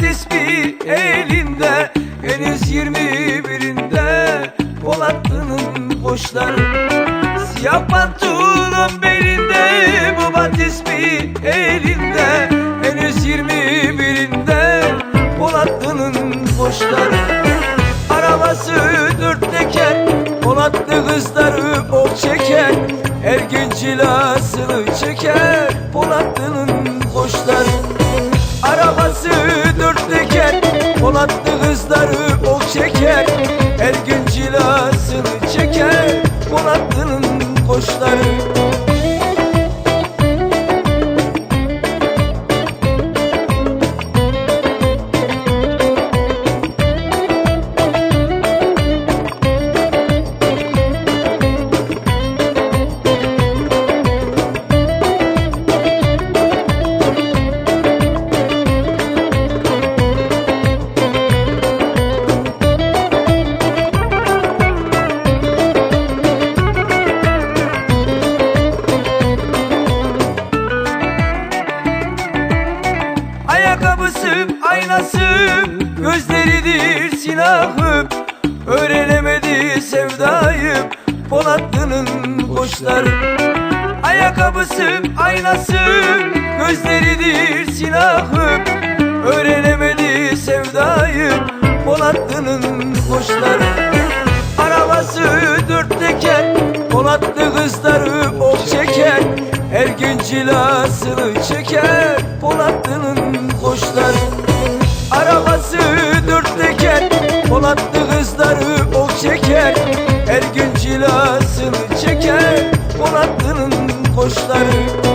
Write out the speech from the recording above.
tesbih elinde. Henüz yirmi birinde Polatlı'nın boşları Siyah pantolon belinde Baba tesbih elinde. Henüz yirmi birinde Polatlı'nın boşları Arabası dört teker Polatlı kızları ok çeker Her gün cilasını çeker Polatlı'nın Kızları ok çeker Her gün cilasını Ayakkabısı, aynası, gözleridir silahı. Öğrenemedi sevdayı Polatlı'nın koçları Ayakkabısı, aynası, gözleridir silahı. Öğrenemedi sevdayı Polatlı'nın koçları Arabası dört teker Polatlı kızları ok çeker. Her gün cilasını çeker koçları